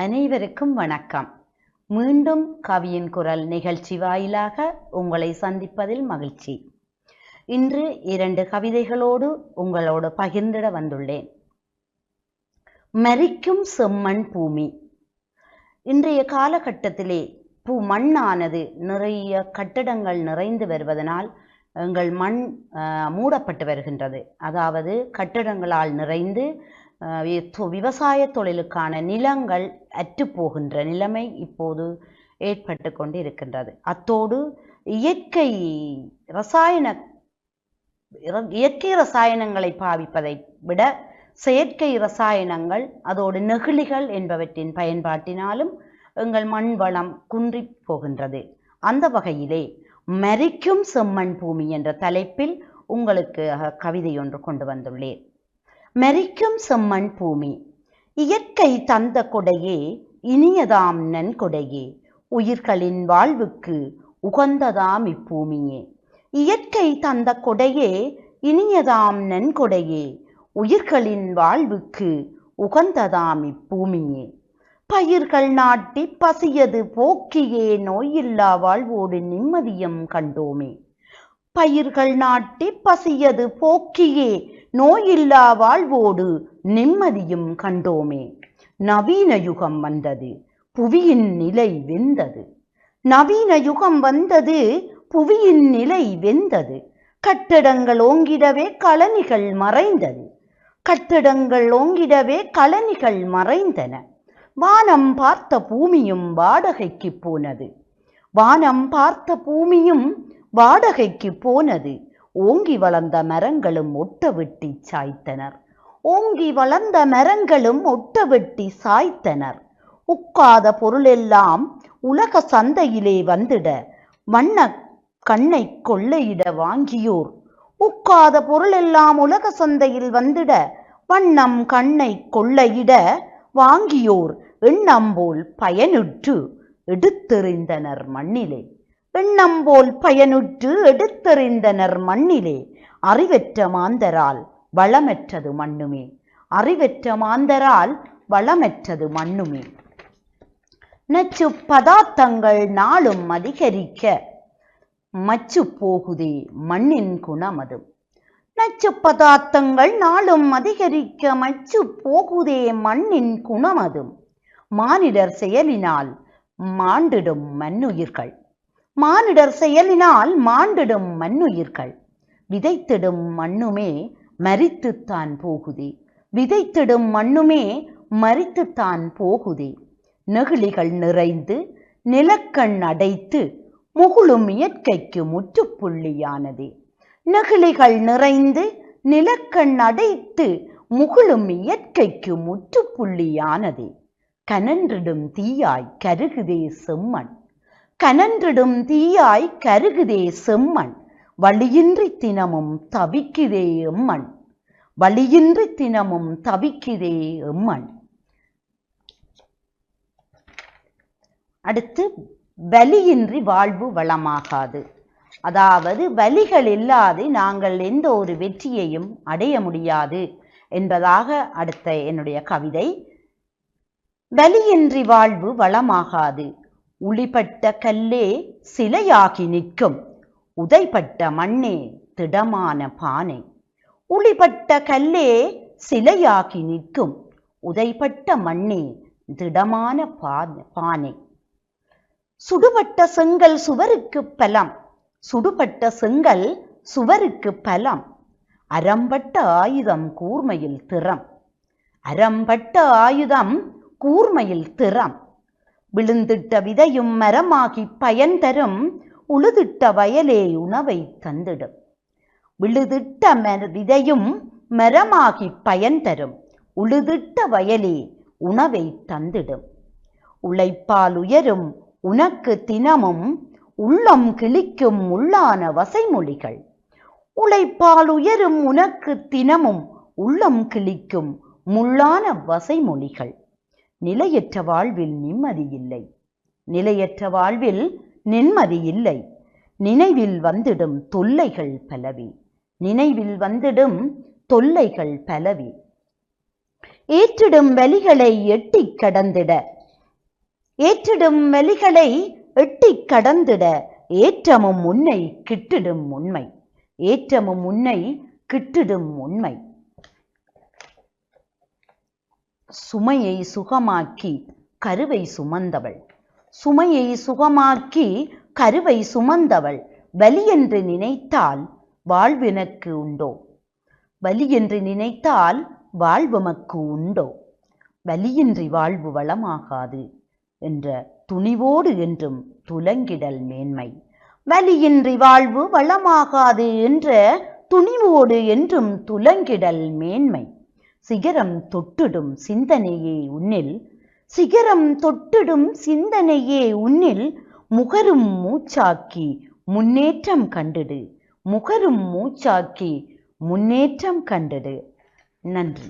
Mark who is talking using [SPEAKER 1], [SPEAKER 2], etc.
[SPEAKER 1] அனைவருக்கும் வணக்கம். மீண்டும் கவியின் குரல் நிகழ்ச்சி வாயிலாக உங்களை சந்திப்பதில் மகிழ்ச்சி. இன்று இரண்டு கவிதைகளோடு உங்களோடு பகிர்ந்திட வந்துள்ளேன். மரிக்கும் செம்மண் பூமி. இன்றைய காலகட்டத்திலே பூ மண்ணானது நிறைய கட்டடங்கள் நிறைந்து வருவதனால் எங்கள் மண் அஹ், மூடப்பட்டு வருகின்றது. அதாவது கட்டடங்களால் நிறைந்து விவசாய தொழிலுக்கான நிலங்கள் அற்றுப்போகின்ற நிலைமை இப்போது ஏற்பட்டு கொண்டு இருக்கின்றது அத்தோடு இயற்கை ரசாயன இயற்கை ரசாயனங்களை பாவிப்பதை விட செயற்கை ரசாயனங்கள் அதோடு நெகிழிகள் என்பவற்றின் பயன்பாட்டினாலும் எங்கள் மண் வளம் குன்றிப் போகின்றது. அந்த வகையிலே மரிக்கும் செம்மண் பூமி என்ற தலைப்பில் உங்களுக்கு கவிதை ஒன்று கொண்டு வந்துள்ளேன். மெரிக்கும் செம்மண் பூமி. இயற்கை தந்த கொடையே இனியதாம் நன்கொடையே. உயிர்களின் வாழ்வுக்கு உகந்ததாம் இப்பூமியே. இயற்கை தந்த கொடையே இனியதாம் நன்கொடையே. உயிர்களின் வாழ்வுக்கு உகந்ததாம் இப்பூமியே. பயிர்கள் நாட்டி பசியது போக்கியே நோயில்லா வாழ்வோடு நிம்மதியும் கண்டோமே. பயிர்கள் நாட்டி பசியது போக்கியே நோயில்லா வாழ்வோடு நிம்மதியும் கண்டோமே. நவீன யுகம் வந்தது புவியின் நிலை வெந்தது நவீன யுகம் வந்தது புவியின் நிலை வெந்தது கட்டடங்கள் ஓங்கிடவே கலனிகள் மறைந்தது. கட்டடங்கள் ஓங்கிடவே கலனிகள் மறைந்தன. வானம் பார்த்த பூமியும் வாடகைக்கு போனது. வானம் பார்த்த பூமியும் வாடகைக்கு போனது. ஓங்கி வளர்ந்த மரங்களும் ஒட்ட வெட்டி சாய்த்தனர். ஓங்கி வளர்ந்த மரங்களும் ஒட்ட வெட்டி சாய்த்தனர். உட்காத பொருளெல்லாம் உலக சந்தையிலே வந்திட வண்ண கண்ணை கொள்ளையிட வாங்கியோர். உட்காத பொருளெல்லாம் உலக சந்தையில் வந்திட வண்ணம் கண்ணை கொள்ளையிட வாங்கியோர். எண்ணம் போல் பயனுற்று எடுத்தெறிந்தனர் மண்ணிலே. எண்ணம் போல் பயனுற்று எடுத்தெறிந்தனர் மண்ணிலே. அறிவற்ற மாந்தரால் வளமற்றது மண்ணுமே. அறிவற்ற மாந்தரால் வளமற்றது மண்ணுமே. நச்சு பதார்த்தங்கள் நாளும் அதிகரிக்க மச்சு போகுதே மண்ணின் குணமது. நச்சு பதார்த்தங்கள் நாளும் அதிகரிக்க மச்சு போகுதே மண்ணின் குணமதும் மானிடர் செயலினால் மாண்டிடும் மண்ணுயிர்கள். மானிடர் செயலினால் மாண்டிடும் மண்ணுயிர்கள். விதைத்திடும் மண்ணுமே மரித்துத்தான் போகுதே. விதைத்திடும் மண்ணுமே மறித்துத்தான் போகுதே. நெகிழிகள் நிறைந்து நிலக்கண் அடைத்து முகுளும் இயற்கைக்கு முற்றுப்புள்ளியானதே. நெகிழிகள் நிறைந்து நிலக்கண் அடைத்து முகுளும் இயற்கைக்கு முற்றுப்புள்ளியானதே. கனன்றிடும் தீயாய் கருகுதே செம்மண். கனன்றிடும் தீயாய் கருகுதே செம்மண். வழியின்றி தினமும் தவிக்குதே எம்மண் வழியின்றி தினமும் தவிக்குதே எம்மண் அடுத்து வலியின்றி வாழ்வு வளமாகாது. அதாவது வலிகள் இல்லாது நாங்கள் எந்த ஒரு வெற்றியையும் அடைய முடியாது என்பதாக அடுத்த என்னுடைய கவிதை. வலியின்றி வாழ்வு வளமாகாது. உளிபட்ட கல்லே சிலையாகி நிற்கும். உதைப்பட்ட மண்ணே திடமான பானை. உளிபட்ட கல்லே சிலையாகி நிற்கும். உதைப்பட்ட மண்ணே திடமான பானை சுடுபட்ட செங்கல் சுவருக்கு பலம். சுடுபட்ட செங்கல் சுவருக்கு பலம். அறம்பட்ட ஆயுதம் கூர்மையில் திறம். அறம்பட்ட ஆயுதம் கூர்மையில் திறம். விழுந்திட்ட விதையும் மரமாகி பயன் தரும் உழுதிட்ட வயலே உணவை தந்திடும். விழுதிட்ட மர- விதையும் மரமாகி பயன் தரும் உழுதிட்ட வயலே உணவை தந்திடும். உழைப்பால் உயரும் உனக்கு தினமும் உள்ளம் கிழிக்கும் உள்ளான வசைமொழிகள். உழைப்பால் உயரும் உனக்கு தினமும் உள்ளம் கிழிக்கும் முள்ளான வசைமொழிகள். நிலையற்ற வாழ்வில் நிம்மதி இல்லை. நிலையற்ற வாழ்வில் நிம்மதி இல்லை. நினைவில் வந்திடும் தொல்லைகள் பலவே. நினைவில் வந்திடும் தொல்லைகள் பலவே. ஏற்றிடும் வலிகளை எட்டிக் கடந்திட. ஏற்றிடும் வலிகளை எட்டிக் கடந்திட. ஏற்றமும் உன்னை கிட்டிடும் உண்மை. ஏற்றமும் உன்னை கிட்டிடும் உண்மை. சுமையை சுகமாக்கி கருவை சுமந்தவள். சுமையை சுகமாக்கி கருவை சுமந்தவள். வலி என்று நினைத்தால் வாழ்வினக்கு உண்டோ? வலி என்று நினைத்தால் வாழ்வமக்கு உண்டோ? வலியின்றி வாழ்வு வளமாகாது என்ற துணிவோடு என்றும் துலங்கிடல் மேன்மை. வலியின்றி வாழ்வு வளமாகாது என்ற துணிவோடு என்றும் துலங்கிடல் மேன்மை. சிகரம் தொட்டிடும் சிந்தனையே உன்னில். சிகரம் தொட்டிடும் சிந்தனையே உன்னில். முகரும் மூச்சாக்கி முன்னேற்றம் கண்டிடு. முகரும் மூச்சாக்கி முன்னேற்றம் கண்டிடு. நன்றி.